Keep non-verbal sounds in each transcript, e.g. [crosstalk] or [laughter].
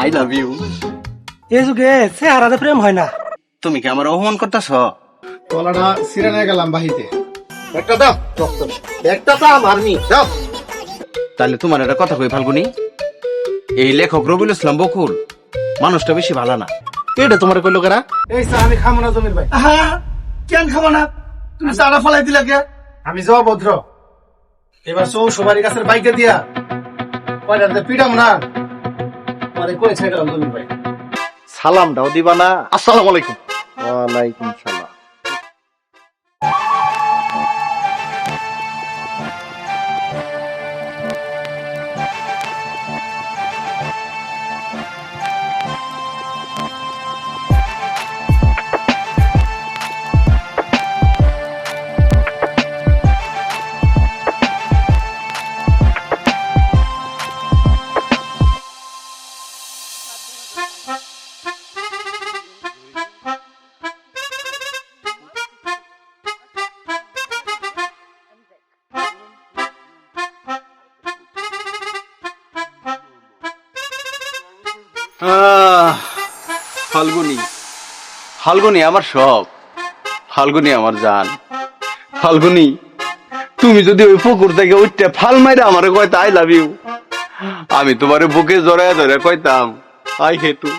I love you এই যুগে চেহারাতে প্রেম হয় না। তুমি কি আমার অপমান করতেছ? গলাটা ছিঁড়ে নিয়ে গেলাম বাহিতে একটা দাও একটা দাও মারনি দাও। তাহলে তোমার একটা কথা কই ফাল্গুনি? এই লেখক রবিউল ইসলাম বকুল মানুষটা বেশি ভালো না। এটা তোমার কইলো কেনা এই চা আমি খাব না জমির ভাই। হ্যাঁ কেন খাব না? তুমি চারা ফলাই দিলা কে? আমি যাও ভদ্র এবার সৌ সবারই গাছের বাইকে দিয়া কয়টাতে পিটাম না? পরে কই ছেড়ে গেলাম সালামটাও দিবা না। আসসালামু আলাইকুম। ওয়ালাইকুম সালাম। ফাল্গুনি। ফাল্গুনি আমার সব। ফাল্গুনি আমার জান। ফাল্গুনি তুমি যদি ওই পুকুর থেকে উঠতে ফাল মাইরা আমার কয়তা আই লাভ ইউ। আমি তোমার বুকে জড়ায় ধরে কইতাম আই হেতু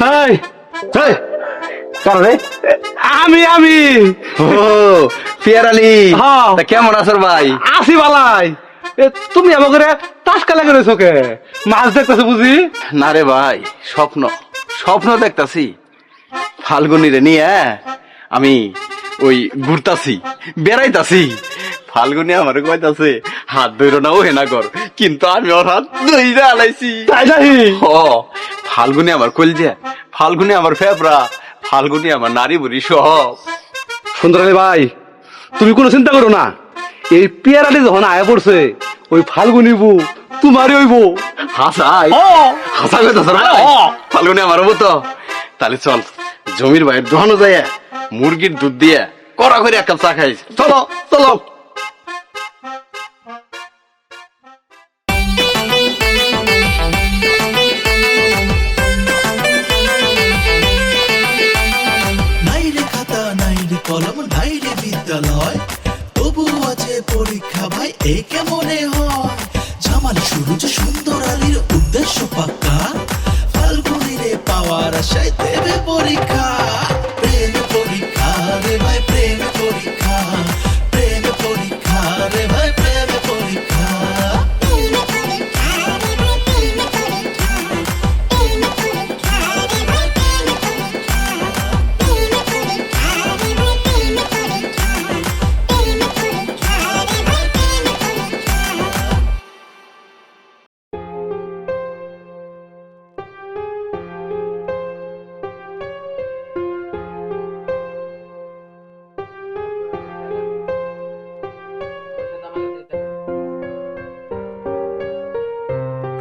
হাই হাই কারণে আমি আমি। ও পিয়ার আলী হ্যাঁ। কেমন আছো ভাই? আসি বালাই এ তুমি আমাকে তাস কালা করেছ কে? মাছ দেখতেছো বুঝি? না রে ভাই স্বপ্ন স্বপ্ন দেখতাছি। ফাল্গুনি রে নিয়ে আমি ওই ঘুরতাছি বেড়াইতাছি। ফাল্গুনি আমার কইতাছে হাত ধইরো না ও হেনা কর কিন্তু আমি ওর হাত ধইরা আলাইছি। তাই নাহি ও ফাল্গুনি আমার কলজা ফাল্গুনি আমার ফেফড়া ফাল্গুনি আমার নারী বুড়ি সব সুন্দর আলী ভাই তুমি কোনো চিন্তা করো না। এই পেয়ারালি যখন আয়া পড়ছে ওই ফাল্গুনি বউ তোমারই ওই বউ হাসাই হাসা না? ফাল্গুনি আমার মতো তাহলে চল জমির বাইরে দোহানো যায় মুরগির দুধ দিয়ে করা করে এক কাপ চা খাইস চলো চলো। পরীক্ষা মনে হয় জামাল সূর্য সুন্দর আলীর উদ্দেশ্য পাক্কা ফাল্গুনিরে পাওয়ার আশায় দেবে পরীক্ষা।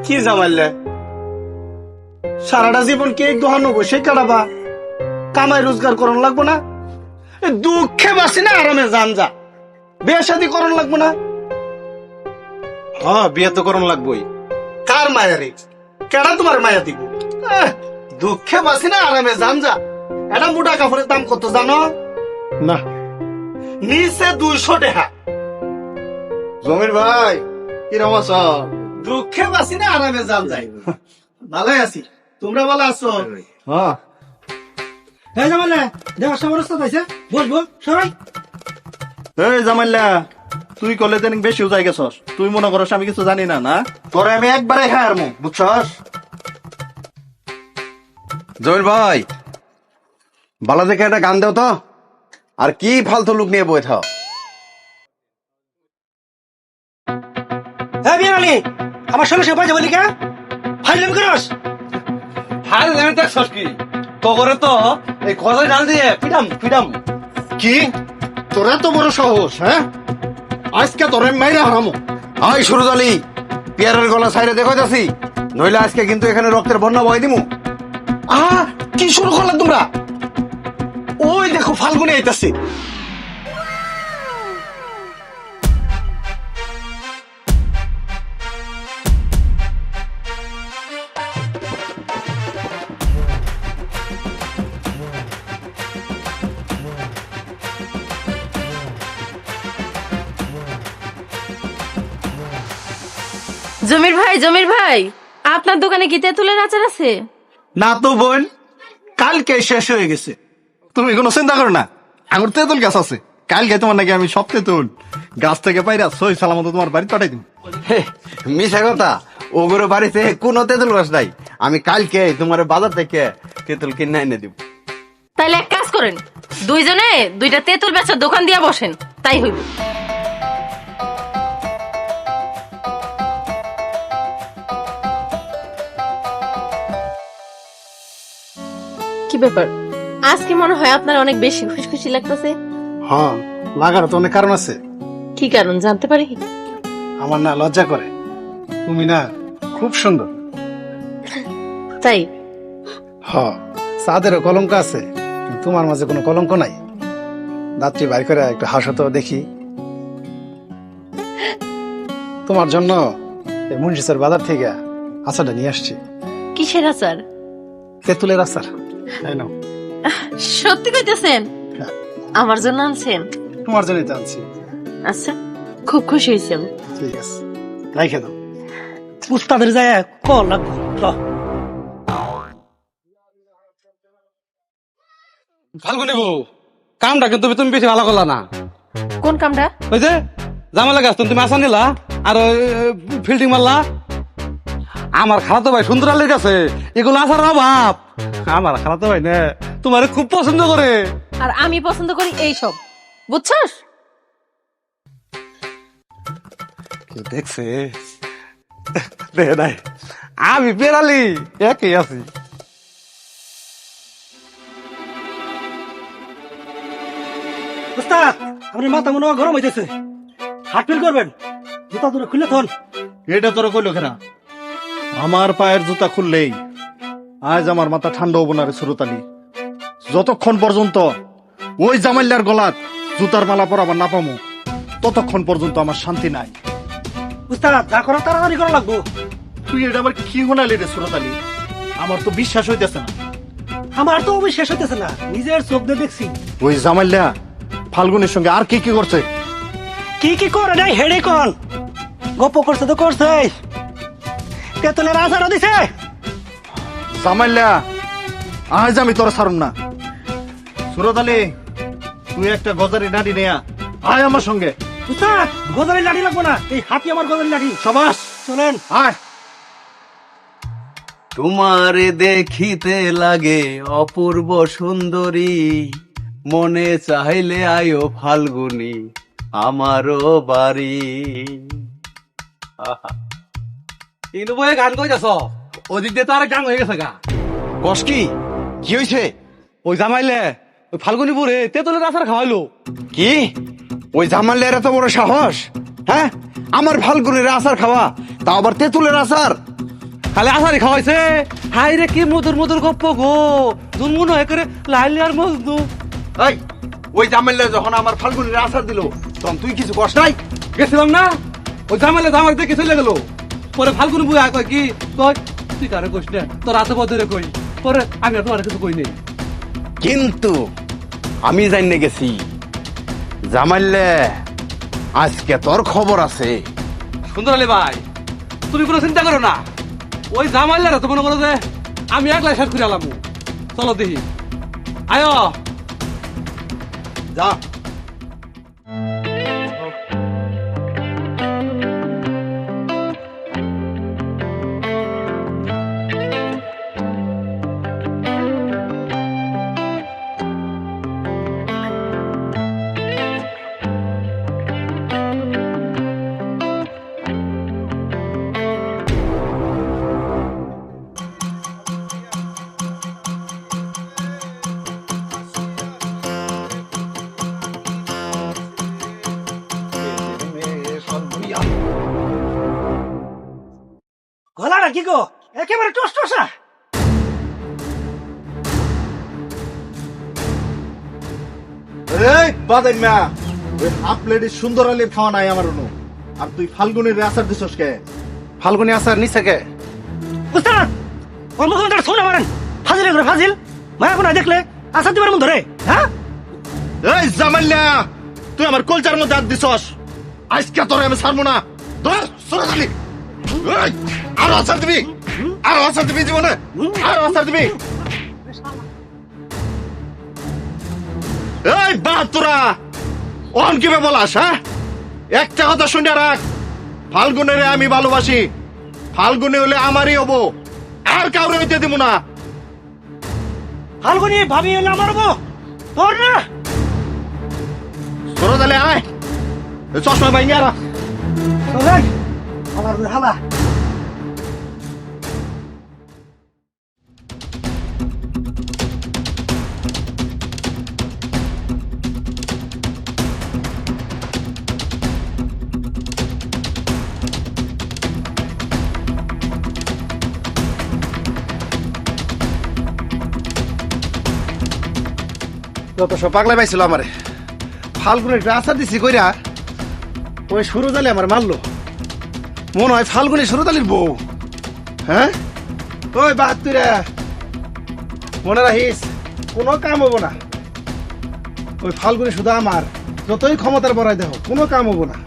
কি জামাইলে? সারাটা জীবন কে দোহানো বসে কাটাবা কামাই রোজগার করন লাগবো না? দুঃখে বাসি না আরামে জান যা। বিয়ে শাদি করন লাগবো না? হ্যাঁ বিয়ে তো করন লাগবোই। কার মায়া রে? কেডা তোমার মায়া দিব? দুঃখে বাসি না আরামে যান যা। এটা মোটা কাপড়ের দাম কত জানো? না। নিচে দুইশো টাকা জমির ভাই কিরম আছো দুঃখে বাসি না আরামে জান যায় ভালো আছি। তোমরা ভালো আছো? হ্যাঁ। এই জামালে দেওয়ার সময় রাস্তা পাইছে বস বস সবাই। এই জামাইল্লা তুই কলে তেন বেশি উজাই গেছস। তুই মনে করস আমি কিছু জানি না না? তোরে আমি একবারে খাই আর বুঝছস? জমির ভাই। বালা দেখে একটা গান দাও তো। আর কি ফালতু লোক নিয়ে বই থাও। হ্যাঁ বিয়ারালি আমার সঙ্গে সে বাজে বলি কে ফাইলাম করস। হাল আমি তো সস্কি তো করে তো এই কথা ডাল দিয়ে পিডাম পিডাম। কি? তোর এত বড় সাহস হ্যাঁ? আজকে তোরে মাইরা হারামো। আই সুরজ আলী পিয়ারের গলা সাইডে দেখো যাচ্ছি। নইলে আজকে কিন্তু এখানে রক্তের বন্যা বয় দিমু। আহ কি শুরু করলে তোমরা? ওই দেখো ফাল্গুনে আইতাছে। জমির ভাই জমির ভাই আপনার দোকানে কি তেঁতুলের আচার আছে? না তো বোন কালকে শেষ হয়ে গেছে। তুমি কোনো চিন্তা করো না আমার তেঁতুল গাছ আছে। কালকে তোমার নাকি আমি সব তেঁতুল গাছ থেকে পাইরা সই সালামত তোমার বাড়ি পাঠাই দিব। মিশা কথা ওগুলো বাড়িতে কোনো তেঁতুল গাছ নাই। আমি কালকে তোমার বাজার থেকে তেঁতুল কিনে এনে দিব। তাইলে এক কাজ করেন দুইজনে দুইটা তেঁতুল বেচার দোকান দিয়া বসেন তাই হইব। কি ব্যাপার? আজকে মনে হয় আপনার অনেক বেশি খুশি খুশি লাগতেছে। হ্যাঁ লাগার তো অনেক কারণ আছে। কি কারণ জানতে পারি? আমার না লজ্জা করে। তুমি না খুব সুন্দর। তাই? হ চাঁদেরও কলঙ্ক আছে কিন্তু তোমার মাঝে কোনো কলঙ্ক নাই। দাঁতটি বাইর করে একটু হাসো তো দেখি। তোমার জন্য এই মুন্সিসের বাজার থেকে আচারটা নিয়ে আসছি। কিসের আচার? তেঁতুলের আচার। সত্যি কইতেছেন। আমার জন্য আনছেন? তোমার জন্যই তো আনছি। আচ্ছা খুব খুশি হয়েছি আমি। ঠিক আছে। রাইখে দাও। উস্তাদের যায় কল লাগবো ফাল্গুনি বউ কামটা কিন্তু তুমি বেশি ভালো করলা না। কোন কামটা? ওই যে জামালা গাছ তুমি আসা নিলা আর ফিল্ডিং মারলা। আমার খালাতো ভাই সুন্দর আলীর কাছে এগুলো আসার অভাব। আমার খালাতো ভাই না তোমার খুব পছন্দ করে। আর আমি পছন্দ করি এই সব বুঝছস দেখছে? দেখে নাই। আমি বেড়ালি একই আছি। উস্তাদ আপনার মাথা মনে হয় গরম হইতেছে। হাট ফিল করবেন। জুতা দুটো খুলে থন। এটা তোরা কইলো কেনা। আমার পায়ের জুতা খুললেই আজ আমার মাথা ঠান্ডা হব না রে সুরতালি যতক্ষণ পর্যন্ত ওই জামাইল্লার গলাত জুতার মালা পরাবার না পামো ততক্ষণ পর্যন্ত আমার শান্তি নাই। উস্তাদ যা করো তাড়াতাড়ি করা লাগবো। তুই এটা আবার কি হোনালি রে সুরতালি আমার তো বিশ্বাস হইতেছে না। আমার তো অবিশ্বাস হইতেছে না নিজের চোখ দিয়ে দেখছি। ওই জামাইল্লা ফাল্গুনের সঙ্গে আর কি কি করছে? কি কি করে নাই হেডে কল গপ করছে তো করছে তেতলের আচারও দিছে। আজ আমি তোর ছাড়ুম না। সুরতালি তুই একটা গজারি নাড়ি নেয়া। আয় আমার সঙ্গে। উস্তাদ গজারি লাঠি লাগবো না। এই হাতি আমার গজারি লাঠি সবাস। চলেন। আয়। তোমারে দেখিতে লাগে অপূর্ব সুন্দরী। মনে চাইলে আয়ো ফাল্গুনি। আমারও বাড়ি। আহা, কিন্তু বই গান কই যাস ওদিক দিয়ে তো আরেক গান হয়ে গেছে গা। কস কি? কি হয়েছে ওই জামাইলে ওই ফাল্গুনি বুড়ে তেতলের আচার খাওয়াইলো কি? ওই জামালের এত বড় সাহস হ্যাঁ আমার ফাল্গুনের আচার খাওয়া তাও আবার তেঁতুলের আচার খালি আচারি খাওয়াইছে। হাই রে কি মধুর মধুর গপ্প গো। দুনমুন হয়ে করে লাইলি আর মজনু এই ওই জামাইলে যখন আমার ফাল্গুনের আচার দিল তখন তুই কিছু কষ্ট নাই? গেছিলাম না? ওই জামাইলে জামাই দেখে চলে গেল। পরে ফাল্গুনি বুয়া কয় কি? কয় তুই কারে কইস না? তোর রাতে বদরে কই? পরে আমি আর তোমার কিছু কই নেই। কিন্তু আমি জানিয়ে গেছি জামাইলে আজকে তোর খবর আছে। সুন্দর আলী ভাই তুমি কোনো চিন্তা করো না। ওই জামাইলারা তো মনে করো যে আমি একলাই শেষ করে আলাম। চলো দেখি। আয়। যা। একেবারে টস টসা। এই বাদাই মা ওই হাফ সুন্দর আলীর খাওয়া নাই আমার অনু। আর তুই ফাল্গুনের আচার দিছস কে? ফাল্গুনি আসার নিচে কে? উস্তাদ ওর মুখে মধ্যে শোনা মারেন। ফাজিল করে ফাজিল। মায়া কোনা দেখলে আসার দিবার মন ধরে হ্যাঁ? এই তুই আমার কলচার মধ্যে হাত দিছস। আজকে তোরে আমি ছাড়বো না। ধর সরে খালি। আরও আচার দিবি? আরও আচার দিবি জীবনে? আরও আচার দিবি? এই বাহাত্তরা অন কীভাবে বলাস হ্যাঁ? একটা কথা শুনে রাখ ফাল্গুনের আমি ভালোবাসি ফাল্গুনে হলে আমারই হব আর কাউরে হইতে দিব না। ফাল্গুনি ভাবি হলে আমার বউ তোর না? তোরা তাহলে আয় চশমা ভাই নিয়ে আমার হালা। যত সব পাগলা পাইছিল আমারে। ফাল্গুনের একটা আচার দিছি কইরা ওই সুরজালি আমার মারলো। মনে হয় ফাল্গুনি সুরজালির বউ। হ্যাঁ? ওই বাহাত্তরা। মনে রাখিস কোনো কাম হব না। ওই ফাল্গুনি শুধু আমার যতই ক্ষমতার বড়াই দেখো কোনো কাম হব না।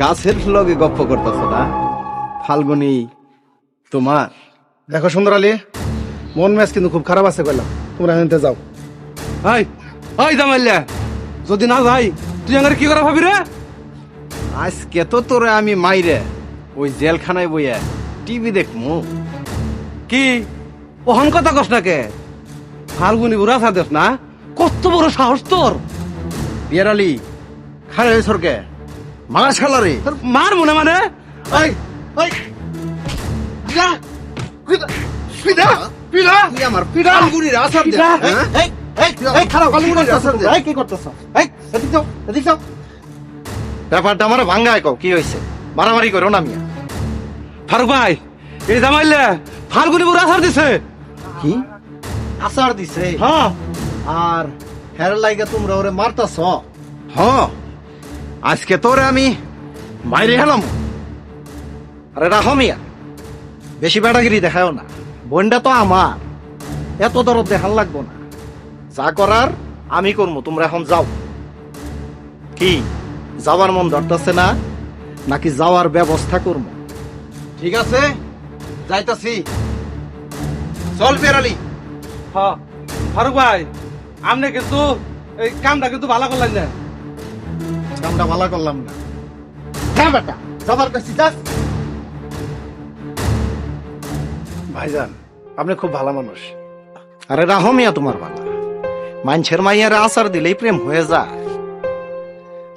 গাছের লগে গপ্প করতেছ না? ফাল্গুনি তোমার। দেখো সুন্দর আলী মন ম্যাচ কিন্তু খুব খারাপ আছে কইলাম। তোমরা এনতে যাও। এই ওই জামাইলে যদি না যাই তুই আমার কি করা ভাবি রে আজকে তো তোরে আমি মাইরে ওই জেলখানায় বইয়া টিভি দেখমু। কি? ওহন কথা কস না কে? ফাল্গুনি বুড়া সাদেস না? কত বড় সাহস তোর? বিয়ার আলী খারে সরকে খালারে তোর মার মনে মানে? এই এই পিডা পিডা পিডা পিডা তুই আমার ফাল্গুনির আসার দে? এই এই এই খারাপ ফাল্গুনির আচার দে। এই কি করতেছ? এই এদিক যাও এদিক যাও। ব্যাপারটা আমার ভাঙ্গায় কও কি হয়েছে মারামারি করো না মিয়া। ফারুক ভাই এই জামাইলে ফাল্গুনি বুড়া সার দিছে। কি? দিছে? হ্যাঁ। আর হের লাইগা তোমরা ওরে মারতাছ? আজকে তোরে আমি মাইরে হেলাম। আরে রাখো মিয়া। বেশি বেড়াগিরি দেখাও না। বোনটা তো আমার। এত দরদ দেখান লাগবো না। যা করার আমি করব তোমরা এখন যাও। কি যাওয়ার মন ধরতেছে না? নাকি যাওয়ার ব্যবস্থা করব? ঠিক আছে যাইতাছি। চল বিয়ার আলী হ্যাঁ ফারুক ভাই আপনি কিন্তু এই কামটা কিন্তু ভালো করলেন না। কামটা ভালো করলাম না। হ্যাঁ বেটা যাবার কাছে যাস। ভাইজান আপনি খুব ভালো মানুষ। আরে রাহো মিয়া তোমার বালা মানছের মাইয়ারে আচার দিলেই প্রেম হয়ে যায়।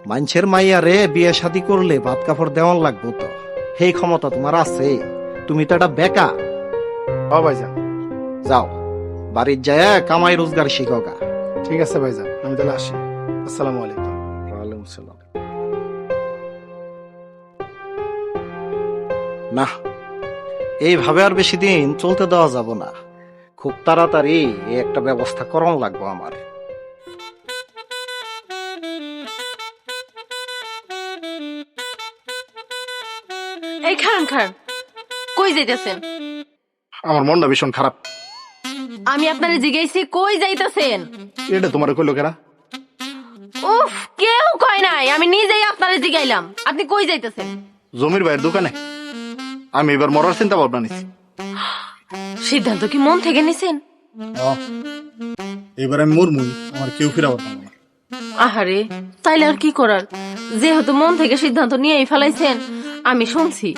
মানছের মাইয়ারে বিয়ে শাদি করলে ভাত কাপড় দেওয়ান লাগবো তো। সেই ক্ষমতা তোমার আছে। তুমি তো একটা বেকা। ও ভাইজান। যাও বাড়ির যায় কামাই রোজগার শিখোগা ঠিক আছে ভাইজান আমি তাহলে আসি। আসসালামু আলাইকুম। ওয়ালাইকুম আসসালাম। না এইভাবে আর বেশি দিন চলতে দেওয়া যাব না। খুব তাড়াতাড়ি এই একটা ব্যবস্থা করণ লাগবো আমার। এই খান খান কই যাইতেছেন? আমার মনটা ভীষণ খারাপ। আমি আপনারে জিজ্ঞাসি কই যাইতেছেন? এটা তোমার কইলো কেরা? উফ কেউ কয় নাই আমি নিজেই আপনারে জিগাইলাম। আপনি কই যাইতেছেন? জমির ভাইয়ের দোকানে। আমি এবার মরার চিন্তা ভাবনা নিছি। সিদ্ধান্ত কি মন থেকে নিছেন? এবার আমি মরমুই আমার কেউ ফিরা না। আহারে তাইলে আর কি করার? যেহেতু মন থেকে সিদ্ধান্ত নিয়েই ফেলাইছেন আমি শুনছি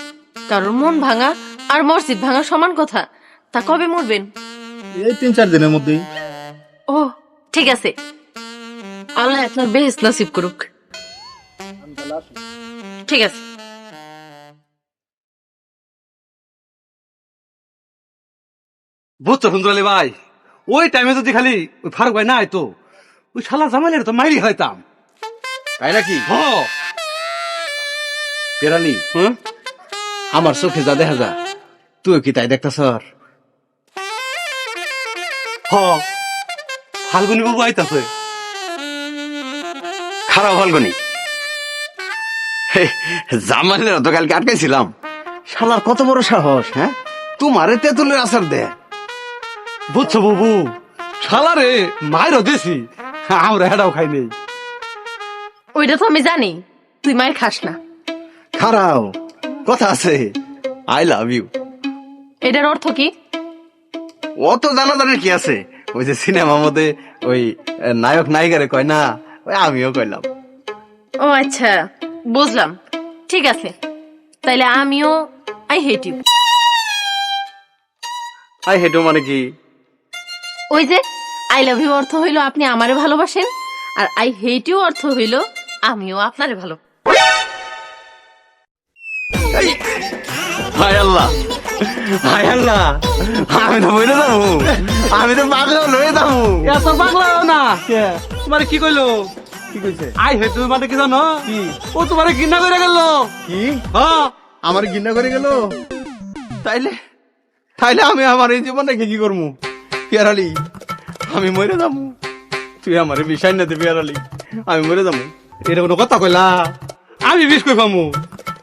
কারোর মন ভাঙা আর মসজিদ ভাঙা সমান কথা তা কবে মরবেন? এই তিন চার দিনের মধ্যেই। ও ঠিক আছে। আল্লাহ আপনার বেহেস নসিব করুক। ঠিক আছে। বুঝছ সুন্দরালি ভাই? ওই টাইমে যদি খালি ওই ফারুক ভাই না আইতো ওই শালা জামাইলের তো মাইরি হইতাম তাই নাকি? হ। হ্যাঁ আমার চোখে যা দেখা যা। তুই কি তাই দেখতাছ? হ। ফাল্গুনি বাবু আইতাছে। খারাপ ফাল্গুনি। জামালের তো কালকে আটকাইছিলাম। শালার কত বড় সাহস হ্যাঁ? তোমারে তেঁতুলের আসার দে। বুঝছ বাবু? শালারে মায়েরও দিছি। আমরা হেডাও খাই নেই। ওইটা তো আমি জানি। তুই মায়ের খাস না। খারাও কথা আছে। আই লাভ ইউ এটার অর্থ কি? অত জানা জানাজানির কি আছে? ওই যে সিনেমা মধ্যে ওই নায়ক নায়িকারে কয় না ওই আমিও কইলাম। ও আচ্ছা বুঝলাম। ঠিক আছে। তাইলে আমিও I hate you I hate you মানে কি? ওই যে আই লাভ ইউ অর্থ হইল আপনি আমারে ভালোবাসেন আর আই হেট ইউ অর্থ হইল আমিও আপনারে ভালো হায় আল্লাহ হায় আল্লাহ আমি তো বলে যাব আমি তো পাগল হয়ে যাব। এত পাগলা না। তোমার কি কইলো? কি কইছে? আই হে তুমি মানে কি জানো? কি? ও তোমারে ঘৃণা করে গেল। কি? হ্যাঁ। আমার গিন্না করে গেল? তাইলে তাইলে আমি আমার এই জীবন রেখে কি করব? পিয়ারালি, আমি মরে যাব। তুই আমার বিষয় না পিয়ারালি, আমি মরে যাব। এটা কোনো কথা কইলা? আমি বিষ কই পামু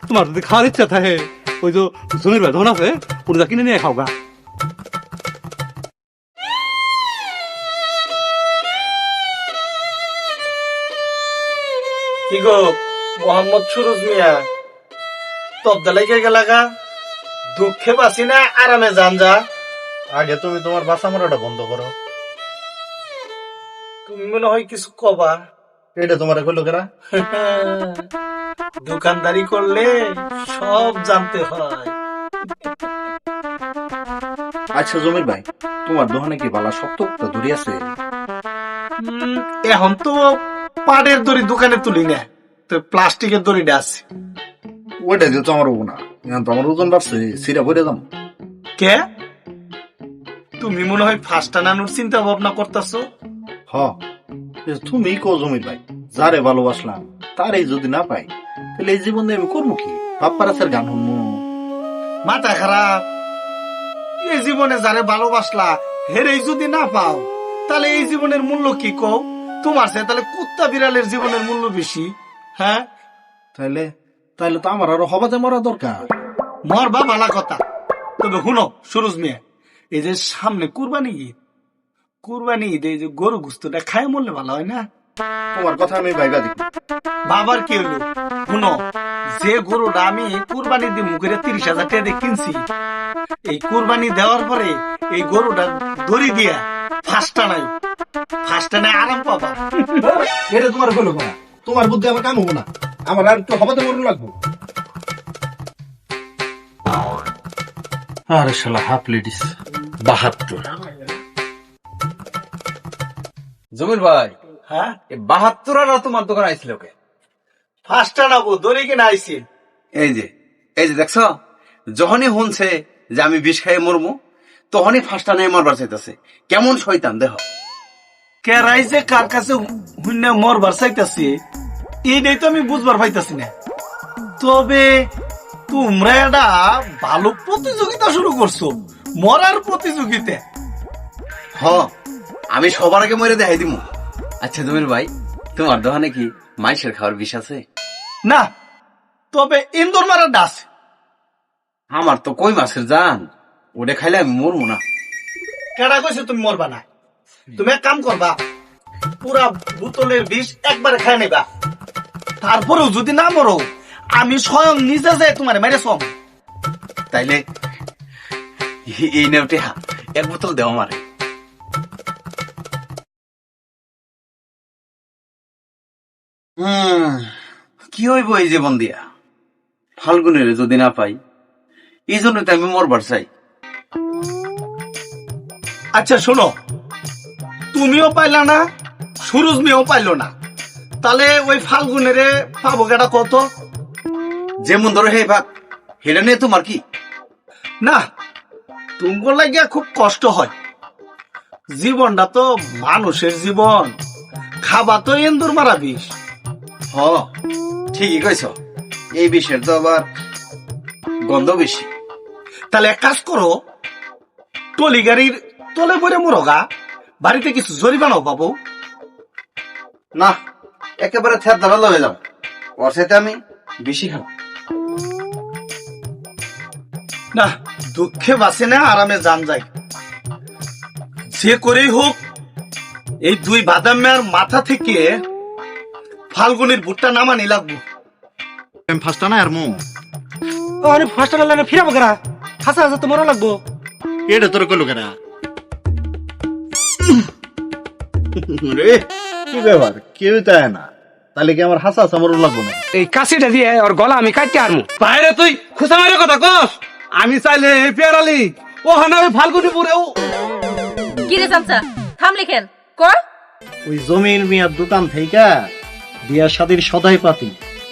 তোমার যদি খাওয়ার ইচ্ছা থাকে, ওই যে জমির ধন আছে, ওটা কিনে নিয়ে খাও গা। কি গো, মোহাম্মদ সুরুজ মিয়া? তবদা লেগে গেলাগা দুঃখে বাসি না, আরামে যান যা। আগে তুমি তোমার বাসা মারাটা বন্ধ করো। তুমি মনে হয় কিছু কবা? এটা তোমার কইলো কেরা? দোকানদারি করলে সব জানতে হয়। আচ্ছা জমির ভাই তোমার দোকানে কি বালা শক্ত দড়ি আছে? এখন তো পাটের দড়ি দোকানে তুলি না তো প্লাস্টিকের দড়িটা আছে। ওইটা দিয়ে তো আমার না। এখন তো আমার ওজন বাড়ছে সিরা ভরে দাম কে? তুমি মনে হয় ফার্স্ট আনানোর চিন্তা ভাবনা করতেছো? হ। তুমি কো জমির ভাই যারে ভালোবাসলাম তারই যদি না পাই তাহলে এই জীবনে আমি করব কি? বাপ্পার আছে গান শুনব। মাথা খারাপ। এই জীবনে যারে ভালোবাসলা হেরেই যদি না পাও তাহলে এই জীবনের মূল্য কি কও? তোমার সে তাহলে কুত্তা বিড়ালের জীবনের মূল্য বেশি হ্যাঁ? তাইলে তাইলে তো আমার আরও হবাতে মরা দরকার। মরবা ভালা কথা। তবে শুনো সুরজ মিয়া এই যে সামনে কুরবানি ঈদ। কুরবানি ঈদে এই যে গরু গুস্তটা খায় মরলে ভালো হয় না? তোমার কথা আমি ভাইবা দেখি। বাবার কি হলো শুনো যে গরুটা আমি কুরবানি দিয়ে মুখের তিরিশ হাজার টাকা দিয়ে কিনছি এই কুরবানি দেওয়ার পরে এই গরুটা দড়ি দিয়া ফাঁসটা নাই ফাঁসটা নাই আরাম পাবা। [laughs] এটা তোমার কইলো না তোমার বুদ্ধি আমার কাম হব না। আমার আর একটু হবাতে মরণ লাগবো। আরে শালা হাফ লেডিস। বাহাত্তর। জমির ভাই হ্যাঁ? বাহাত্তর আর তোমার দোকান আইছিল কে? ফাঁসটা নাবো দড়ি কিনা আইছি। এই যে এই যে দেখছ? যখনই শুনছে যে আমি বিষ খাইয়ে মরমু তখনই ফাঁসটা নেই মারবার চাইতেছে। কেমন শয়তান দেহ যে কার কাছে হুন্না মরবার চাইতাছি এইটাই তো আমি বুঝবার পাইতাছি না। তবে তোমরা একটা ভালো প্রতিযোগিতা শুরু করছ। মরার প্রতিযোগিতা। হ আমি সবার আগে মরে দেখাই দিমু। আচ্ছা জমির ভাই তোমার দোকানে কি মাইসের খাওয়ার বিষ আছে? না তবে ইন্দোর মারা ডাস। আমার তো কই মাছের জান? ওটা খাইলে আমি মরবো না। কেডা কইছে তুমি মরবা না? তুমি এক কাম করবা পুরা বোতলের বিষ একবারে খাই নেবা। তারপরেও যদি না মরো আমি স্বয়ং নিজে যে তোমার মেরে সম তাইলে [laughs] এই- এই নেওটে এক বোতল দেও আমারে। কি হইব এই জীবন দিয়া? ফাল্গুনের যদি না পাই এই জন্য তো আমি মরবার চাই। আচ্ছা শোনো তুমিও পাইলা না সুরজ মেয়েও পাইলো না। তাহলে ওই ফাল্গুনের পাবো কেটা কত? যেমন ধরো হে ভাগ হেটা নিয়ে তোমার কি? না তুমগো লাগিয়া খুব কষ্ট হয়। জীবনটা তো মানুষের জীবন। খাবা তো এন্দুর মারা বিষ। হ ঠিকই কইছ। এই বিষয়ের তো আবার গন্ধ বেশি। তাহলে এক কাজ করো টলি গাড়ির তলে পরে মোরগা বাড়িতে কিছু জরিমানাও পাবো না একেবারে থ্যার ধরা লয়ে যাও ওর সাথে আমি বেশি খাব। না দুঃখে বাসে না আরামে জান যায়। যে করেই হোক এই দুই বাদাম মেয়ার মাথা থেকে ফাল্গুনির ভুট্টা নামানি লাগবো আমি ফার্স্টটা না আর মো ও আমি ফার্স্ট লাইনে ফিরাবো কেনা হাসা হাসা তো মরা লাগবো। এটা তোর কইলো কেনা রে কি ব্যাপার? কেউ তাই না। তাহলে কি আমার হাসা হাসা মরণ লাগবো না এই কাশিটা দিয়ে ওর গলা আমি কাটতে আরমু। বাইরে তুই খুশা মারে কথা কস? আমি চাইলে পেয়ারালি ও হানা ওই ফাল্গুনি পুরেও কিরে চাচা থামলি কেন কর। ওই জমির মিয়ার দোকান থেকে বিয়ার শাদির সদাই পাতি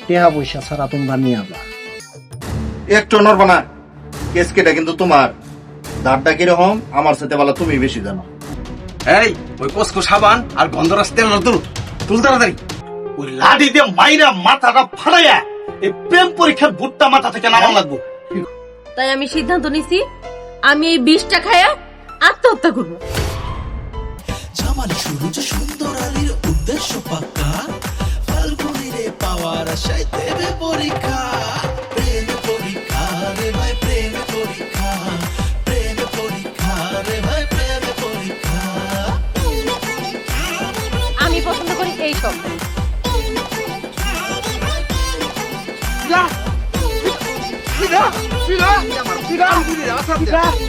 টেহা পয়সা ছাড়া তোমরা নিয়ে আবা। একটু নড়বো না কেস কেটা কিন্তু তোমার। দাঁড়টা কীরকম? আমার সাথে বলা তুমি বেশি জানো। এই ওই কোসকো সাবান আর গন্ধরাজ তেল তুল তুল তাড়াতাড়ি। ওই লাঠি দিয়ে মাইরা মাথাটা ফাড়াইয়া এই প্রেম পরীক্ষার ভুট্টা মাথা থেকে নামান লাগবো। তাই আমি সিদ্ধান্ত নিছি আমি এই বিষটা খায়া আত্মহত্যা করব। জামাল সুরজ সুন্দর আলীর উদ্দেশ্য পাক্কা ফাল্গুনিরে পাওয়ার আশায় দেবে পরীক্ষা। প্রেম পরীক্ষা রে ভাই প্রেম পরীক্ষা। প্রেম পরীক্ষা রে ভাই প্রেম পরীক্ষা। আমি পছন্দ করি এই সব। 피가? 피가? 피가? 피가?